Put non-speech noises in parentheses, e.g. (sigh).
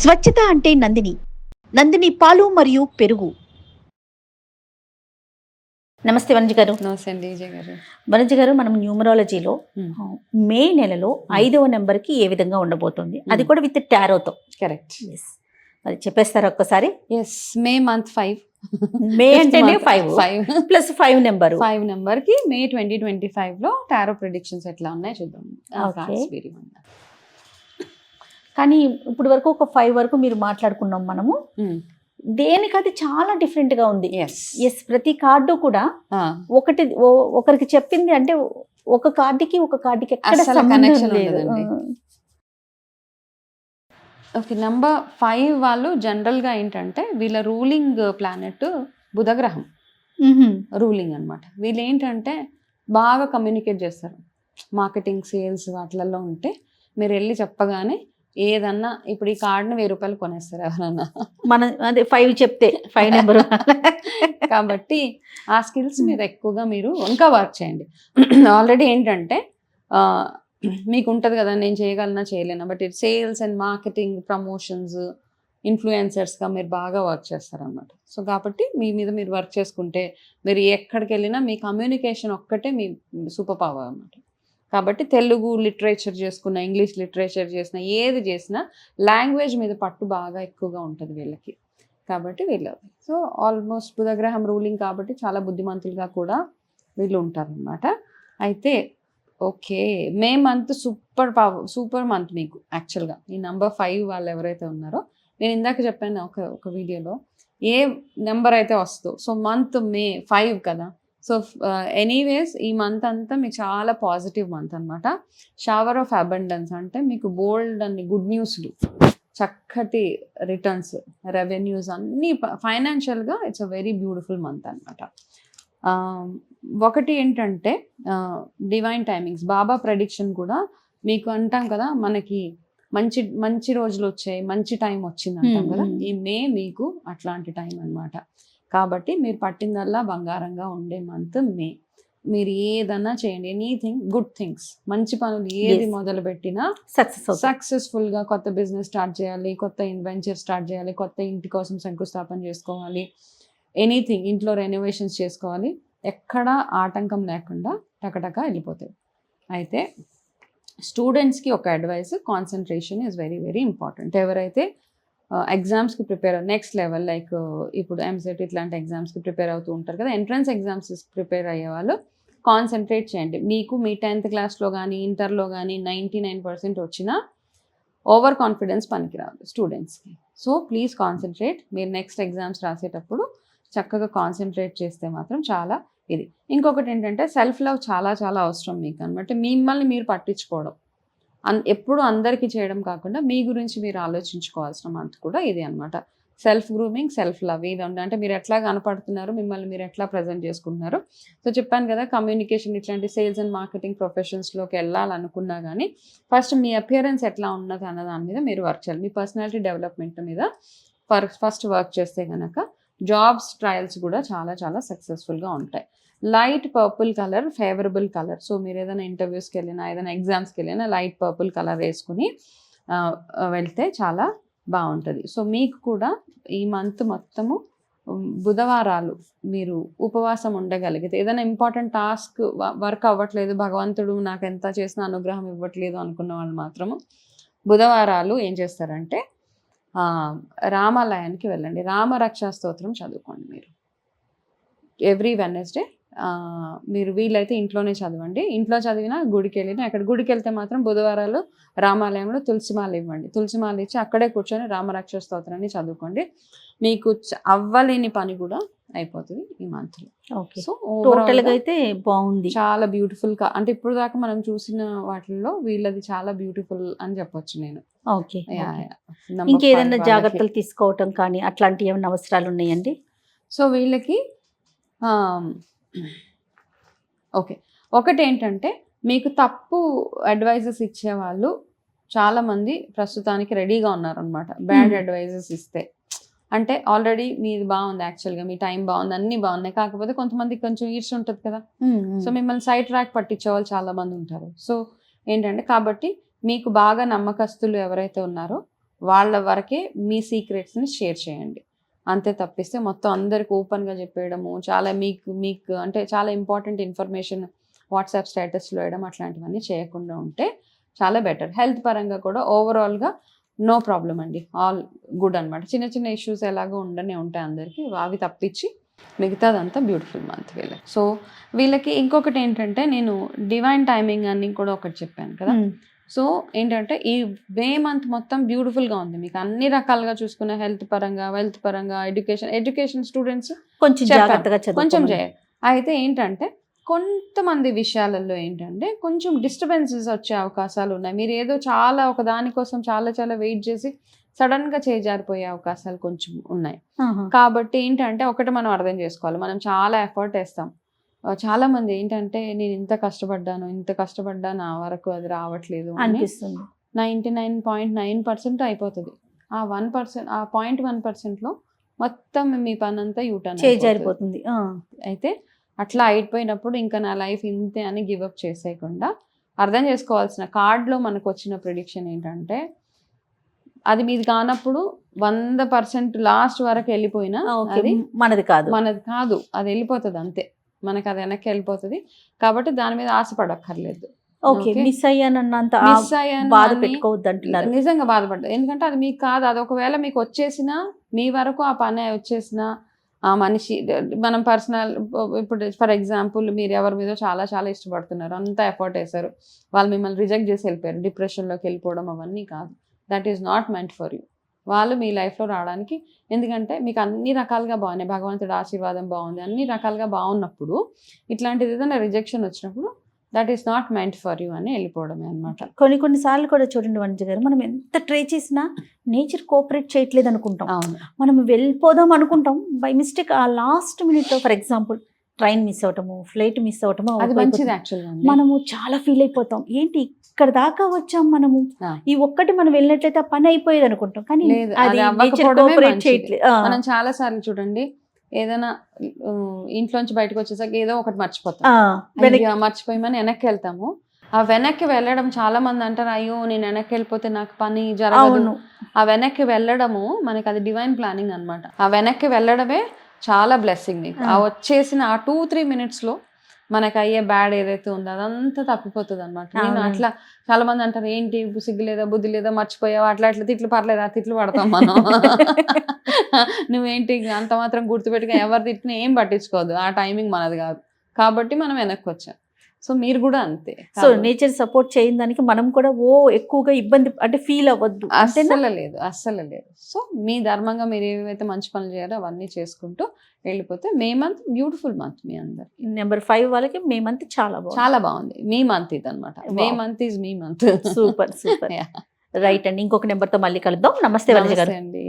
స్వచ్ఛత అంటే నందిని. నందిని పాలు మరియు పెరుగు. నమస్తే వనజ గారు. నమస్తే అండి విజయ్ గారు. వనజ గారు మనం న్యూమరాలజీలో మే నెలలో ఐదవ నెంబర్కి ఏ విధంగా ఉండబోతుంది? అది కూడా విత్ టారోతో. కరెక్ట్. అది చెప్పేస్తారా ఒక్కసారి? Yes May month five. May అంటేనే five. Five. Plus five number. Five నెంబర్కి మే ట్వంటీ ట్వంటీ ఫైవ్లో టారో ప్రిడిక్షన్స్ ఎట్లా ఉన్నాయో చూద్దాం. కానీ ఇప్పుడు వరకు ఒక ఫైవ్ వరకు మీరు మాట్లాడుకున్నాం మనము. దేనికది చాలా డిఫరెంట్గా ఉంది. ఎస్ ప్రతి కార్డు కూడా ఒకటి ఒకరికి చెప్పింది అంటే ఒక కార్డుకి ఒక కార్డుకి ఎక్కడ connection లేదు. ఓకే నెంబర్ ఫైవ్ వాళ్ళు జనరల్గా ఏంటంటే వీళ్ళ రూలింగ్ ప్లానెట్ బుధగ్రహం. రూలింగ్ అన్నమాట. వీళ్ళు ఏంటంటే బాగా కమ్యూనికేట్ చేస్తారు. మార్కెటింగ్ సేల్స్ వాటిలలో ఉంటే మీరు వెళ్ళి చెప్పగానే ఏదన్నా ఇప్పుడు ఈ కార్డుని వెయ్యి రూపాయలు కొనేస్తారు ఎవరన్నా. మన అదే ఫైవ్ చెప్తే ఫైవ్ నెంబర్. కాబట్టి ఆ స్కిల్స్ మీద ఎక్కువగా మీరు ఇంకా వర్క్ చేయండి. ఆల్రెడీ ఏంటంటే మీకు ఉంటుంది కదా నేను చేయగలనా చేయలేనా but it sales and marketing promotions ఇన్ఫ్లుయెన్సర్స్గా మీరు బాగా వర్క్ చేస్తారనమాట సో కాబట్టి మీ మీద మీరు వర్క్ చేసుకుంటే మీరు ఎక్కడికి వెళ్ళినా మీ కమ్యూనికేషన్ ఒక్కటే మీ సూపర్ పవర్ అన్నమాట. కాబట్టి తెలుగు లిటరేచర్ చేసుకున్న ఇంగ్లీష్ లిటరేచర్ చేసిన ఏది చేసినా లాంగ్వేజ్ మీద పట్టు బాగా ఎక్కువగా ఉంటుంది వీళ్ళకి. కాబట్టి వీళ్ళు సో ఆల్మోస్ట్ బుధగ్రహం రూలింగ్ కాబట్టి చాలా బుద్ధిమంతులుగా కూడా వీళ్ళు ఉంటారనమాట అయితే okay May month super power super month మీకు యాక్చువల్గా. ఈ నెంబర్ ఫైవ్ వాళ్ళు ఎవరైతే ఉన్నారో నేను ఇందాక చెప్పాను ఒక ఒక వీడియోలో ఏ నెంబర్ అయితే వస్తుందో సో మంత్ మే ఫైవ్ కదా సో ఎనీవేస్ ఈ మంత్ అంతా మీకు చాలా పాజిటివ్ మంత్ అనమాట షవర్ ఆఫ్ అబండెన్స్ అంటే మీకు బోల్డ్ అన్ని గుడ్ న్యూస్లు చక్కటి రిటర్న్స్ రెవెన్యూస్ అన్నీ ఫైనాన్షియల్గా it's a very beautiful month అనమాట ఒకటి ఏంటంటే డివైన్ టైమింగ్స్ బాబా ప్రెడిక్షన్ కూడా మీకు అంటాం కదా మనకి మంచి మంచి రోజులు వచ్చాయి మంచి టైం వచ్చింది అంటాం కదా. ఈ మే మీకు అట్లాంటి టైం అన్నమాట. కాబట్టి మీరు పట్టిందల్లా బంగారంగా ఉండే మంత్ మే. మీరు ఏదన్నా చేయండి. Anything good things. మంచి పనులు ఏది. మొదలు పెట్టినా సక్సెస్ సక్సెస్ఫుల్గా కొత్త బిజినెస్ స్టార్ట్ చేయాలి కొత్త ఇన్వెంచర్ స్టార్ట్ చేయాలి కొత్త ఇంటి కోసం శంకుస్థాపన చేసుకోవాలి ఎనీథింగ్ ఇంట్లో రెనోవేషన్స్ చేసుకోవాలి. ఎక్కడా ఆటంకం లేకుండా టకటక వెళ్ళిపోతాయి. అయితే స్టూడెంట్స్కి ఒక advice concentration is very very important ఎవరైతే uh, ఎగ్జామ్స్కి ప్రిపేర్ నెక్స్ట్ లెవెల్ లైక్ ఇప్పుడు ఎంసెట్ ఇట్లాంటి ఎగ్జామ్స్కి ప్రిపేర్ అవుతూ ఉంటారు కదా ఎంట్రన్స్ ఎగ్జామ్స్ ప్రిపేర్ అయ్యే వాళ్ళు కాన్సన్ట్రేట్ చేయండి. మీకు మీ టెన్త్ క్లాస్లో కానీ ఇంటర్లో కానీ నైంటీ నైన్ పర్సెంట్ వచ్చినా ఓవర్ కాన్ఫిడెన్స్ పనికిరాదు స్టూడెంట్స్కి సో ప్లీజ్ కాన్సన్ట్రేట్ మీరు నెక్స్ట్ ఎగ్జామ్స్ రాసేటప్పుడు చక్కగా కాన్సన్ట్రేట్ చేస్తే మాత్రం చాలా ఇది. ఇంకొకటి ఏంటంటే సెల్ఫ్ లవ్ చాలా చాలా అవసరం మీకు అనమాట మిమ్మల్ని మీరు పట్టించుకోవడం. అన్ ఎప్పుడు అందరికీ చేయడం కాకుండా మీ గురించి మీరు ఆలోచించుకోవాల్సిన మంత్ కూడా ఇది అనమాట సెల్ఫ్ గ్రూమింగ్ సెల్ఫ్ లవ్ ఇది అంటే మీరు ఎట్లా కనపడుతున్నారు మిమ్మల్ని మీరు ఎట్లా ప్రజెంట్ చేసుకుంటున్నారు. సో చెప్పాను కదా కమ్యూనికేషన్ ఇట్లాంటి సేల్స్ అండ్ మార్కెటింగ్ ప్రొఫెషన్స్లోకి వెళ్ళాలనుకున్నా కానీ ఫస్ట్ మీ అపియరెన్స్ ఎట్లా ఉన్నది అన్న దాని మీద మీరు వర్క్ చేయాలి. మీ పర్సనాలిటీ డెవలప్మెంట్ మీద ఫస్ట్ వర్క్ చేస్తే కనుక జాబ్స్ ట్రయల్స్ కూడా చాలా చాలా సక్సెస్ఫుల్గా ఉంటాయి. Light purple colour favourable colour so మీరు ఏదైనా ఇంటర్వ్యూస్కి వెళ్ళినా ఏదైనా ఎగ్జామ్స్కి వెళ్ళినా లైట్ పర్పుల్ కలర్ వేసుకుని వెళ్తే చాలా బాగుంటుంది. సో మీకు కూడా ఈ మంత్ మొత్తము బుధవారాలు మీరు ఉపవాసం ఉండగలిగితే ఏదైనా ఇంపార్టెంట్ టాస్క్ వర్క్ అవ్వట్లేదు భగవంతుడు నాకు ఎంత చేసిన అనుగ్రహం ఇవ్వట్లేదు అనుకున్న వాళ్ళు మాత్రము బుధవారాలు ఏం చేస్తారంటే రామాలయానికి వెళ్ళండి. రామరక్షా స్తోత్రం చదువుకోండి మీరు. ఎవ్రీ వెనస్డే మీరు వీలైతే ఇంట్లోనే చదవండి. ఇంట్లో చదివినా గుడికి వెళ్ళినా అక్కడ గుడికి వెళ్తే మాత్రం బుధవారాలు రామాలయంలో తులసిమాల ఇవ్వండి. తులసిమాల ఇచ్చి అక్కడే కూర్చొని రామరక్ష స్తోత్రాన్ని చదువుకోండి. మీకు అవ్వలేని పని కూడా అయిపోతుంది ఈ మంత్లో ఓకే. సో టోటల్గా అయితే బాగుంది. చాలా బ్యూటిఫుల్గా అంటే ఇప్పుడు దాకా మనం చూసిన వాటిల్లో వీళ్ళది చాలా బ్యూటిఫుల్ అని చెప్పొచ్చు నేను. ఓకే ఇంకేదైనా. జాగ్రత్తలు తీసుకోవటం కానీ అట్లాంటి ఏమైనా అవసరాలు ఉన్నాయండి? సో వీళ్ళకి ఓకే. ఒకటి ఏంటంటే మీకు తప్పు అడ్వైజెస్ ఇచ్చే వాళ్ళు చాలా మంది ప్రస్తుతానికి రెడీగా ఉన్నారనమాట బ్యాడ్. అడ్వైజెస్ ఇస్తే. అంటే ఆల్రెడీ మీది బాగుంది యాక్చువల్గా మీ టైం బాగుంది అన్ని బాగున్నాయి. కాకపోతే కొంతమందికి కొంచెం ఈర్ష ఉంటుంది కదా. సో మిమ్మల్ని సైడ్ ట్రాక్ పట్టించే వాళ్ళు చాలా మంది ఉంటారు. సో ఏంటంటే కాబట్టి మీకు బాగా నమ్మకస్తులు ఎవరైతే ఉన్నారో వాళ్ళ వరకే మీ సీక్రెట్స్ని షేర్ చేయండి. అంతే తప్పిస్తే మొత్తం అందరికి ఓపెన్గా చెప్పేయడము చాలా మీకు మీకు అంటే చాలా ఇంపార్టెంట్ ఇన్ఫర్మేషన్ వాట్సాప్ స్టేటస్లో వేయడం అట్లాంటివన్నీ చేయకుండా ఉంటే చాలా బెటర్ హెల్త్ పరంగా కూడా ఓవరాల్గా నో ప్రాబ్లం అండి. ఆల్ గుడ్ అన్నమాట. చిన్న చిన్న ఇష్యూస్ ఎలాగో ఉండనే ఉంటాయి అందరికీ. అవి తప్పించి మిగతాదంతా బ్యూటిఫుల్ మంత్ వీళ్ళకి. సో వీళ్ళకి ఇంకొకటి ఏంటంటే నేను డివైన్ టైమింగ్ అని కూడా ఒకటి చెప్పాను కదా. సో ఏంటంటే ఈ మే మంత్ మొత్తం బ్యూటిఫుల్గా ఉంది. మీకు అన్ని రకాలుగా చూసుకున్న హెల్త్ పరంగా వెల్త్ పరంగా ఎడ్యుకేషన్ ఎడ్యుకేషన్ స్టూడెంట్స్ కొంచెం. జాగ్రత్తగా కొంచెం చేయాలి అయితే ఏంటంటే కొంతమంది విషయాలలో ఏంటంటే కొంచెం డిస్టర్బెన్సెస్ వచ్చే అవకాశాలు ఉన్నాయి. మీరు ఏదో చాలా ఒక దానికోసం చాలా చాలా వెయిట్ చేసి సడన్గా చేజారిపోయే అవకాశాలు కొంచెం ఉన్నాయి. కాబట్టి ఏంటంటే ఒకటి మనం అర్థం చేసుకోవాలి. మనం చాలా ఎఫర్ట్ వేస్తాం. ఆ, చాలా మంది ఏంటంటే నేను ఇంత కష్టపడ్డాను ఇంత కష్టపడ్డా నా వరకు అది రావట్లేదు అని అనిపిస్తుంది. Ninety nine point nine percent అయిపోతుంది. ఆ వన్ పర్సెంట్ ఆ పాయింట్ వన్ పర్సెంట్లో మొత్తం మీ పని అంతా యూటర్న్ చేజారిపోతుంది. ఆ. అయితే అట్లా అయిపోయినప్పుడు ఇంకా నా లైఫ్ ఇంతే అని గివప్ చేసేయకుండా అర్థం చేసుకోవాల్సిన కార్డ్లో మనకు వచ్చిన ప్రిడిక్షన్ ఏంటంటే అది మీది కానప్పుడు వంద పర్సెంట్ లాస్ట్ వరకు వెళ్ళిపోయినా. అది మనది కాదు. మనది కాదు. అది వెళ్ళిపోతుంది అంతే. మనకు అది వెనక్కి వెళ్ళిపోతుంది. కాబట్టి దాని మీద ఆశపడక్కర్లేదు. ఓకే. ఓకే. మిస్ అయ్యానన్నంత ఆ మిస్ అయ్యాను బాధ అని పెట్టుకోవద్దు అంటున్నారు. నిజంగా బాధపడ్డా. ఎందుకంటే అది మీకు కాదు. అది ఒకవేళ మీకు వచ్చేసినా మీ వరకు ఆ పని వచ్చేసినా ఆ మనిషి మనం పర్సనల్ ఇప్పుడు ఫర్ ఎగ్జాంపుల్ మీరు ఎవరి మీద చాలా చాలా ఇష్టపడుతున్నారు అంత ఎఫర్ట్ వేశారు. వాళ్ళు మిమ్మల్ని రిజెక్ట్ చేసి వెళ్ళిపోయారు డిప్రెషన్లోకి వెళ్ళిపోవడం అవన్నీ కాదు. That is not meant for you వాళ్ళు మీ లైఫ్లో రావడానికి ఎందుకంటే మీకు అన్ని రకాలుగా బాగున్నాయి. భగవంతుడు ఆశీర్వాదం బాగుంది. అన్ని రకాలుగా బాగున్నప్పుడు ఇట్లాంటిది ఏదైనా రిజెక్షన్ వచ్చినప్పుడు that is not meant for you అని వెళ్ళిపోవడమే అనమాట కొన్ని కొన్ని సార్లు కూడా చూడండి వనజ గారు మనం ఎంత ట్రై చేసినా నేచర్ కోఆపరేట్ చేయట్లేదు అనుకుంటాం అవును మనం వెళ్ళిపోదాం అనుకుంటాం బై మిస్టేక్ ఆ last minute for example train miss అవటము flight miss అవటము అది. మంచిది యాక్చువల్గా మనము చాలా ఫీల్ అయిపోతాం ఏంటి ఇక్కడ దాకా వచ్చాం మనము. ఈ ఒక్కటి మనం వెళ్ళినట్లయితే ఆ పని అయిపోయేది అనుకుంటాం కానీ అది. చేయట్లేదు. మనం చాలా సార్లు చూడండి ఏదైనా ఇంట్లోంచి బయటకు వచ్చేసాక ఏదో ఒకటి మర్చిపోతాం. ఆ, వెనక్కి అయ్యో, మర్చిపోయి మనం వెనక్కి వెళ్తాము ఆ వెనక్కి వెళ్ళడం చాలా మంది అంటారు అయ్యో నేను వెనక్కి వెళ్ళిపోతే నాకు పని జరగదు. ఆ వెనక్కి వెళ్ళడము మనకి అది డివైన్ ప్లానింగ్ అన్నమాట. ఆ వెనక్కి వెళ్ళడమే చాలా బ్లెస్సింగ్ ఆ. వచ్చేసిన ఆ టూ త్రీ మినిట్స్లో మనకి అయ్యే బ్యాడ్ ఏదైతే ఉందో అదంతా తప్పిపోతుంది అనమాట నేను. అట్లా చాలా మంది అంటారు ఏంటి సిగ్గు లేదా బుద్ధి లేదా మర్చిపోయావు? అట్లా అట్లా తిట్లు పర్లేదు ఆ తిట్లు పడతాం మనం. (laughs) నువ్వేంటి అంత మాత్రం గుర్తుపెట్టుగా ఎవరు తిట్టినా ఏం పట్టించుకోవద్దు. ఆ టైమింగ్ మనది కాదు. కాబట్టి మనం వెనక్కి వచ్చాం. సో మీరు కూడా అంతే. సో నేచర్ సపోర్ట్ చేయని దానికి మనం కూడా ఓ ఎక్కువగా ఇబ్బంది అంటే ఫీల్ అవ్వద్దు అస్సలు లేదు అస్సలు లేదు. సో మీ ధర్మంగా మీరు ఏవైతే మంచి పనులు చేయాలో అవన్నీ చేసుకుంటూ వెళ్ళిపోతే మే మంత్ బ్యూటిఫుల్ మంత్ మీ అందరు నెంబర్ ఫైవ్ వాళ్ళకి మేమంతా చాలా బాగుంది. చాలా బాగుంది. మీ మంత్ ఇది అనమాట మే. మంత్ ఈజ్ మీ మంత్. Super super. (laughs) రైట్ అండి ఇంకొక నెంబర్తో మళ్ళీ కలుద్దాం. నమస్తే అండి.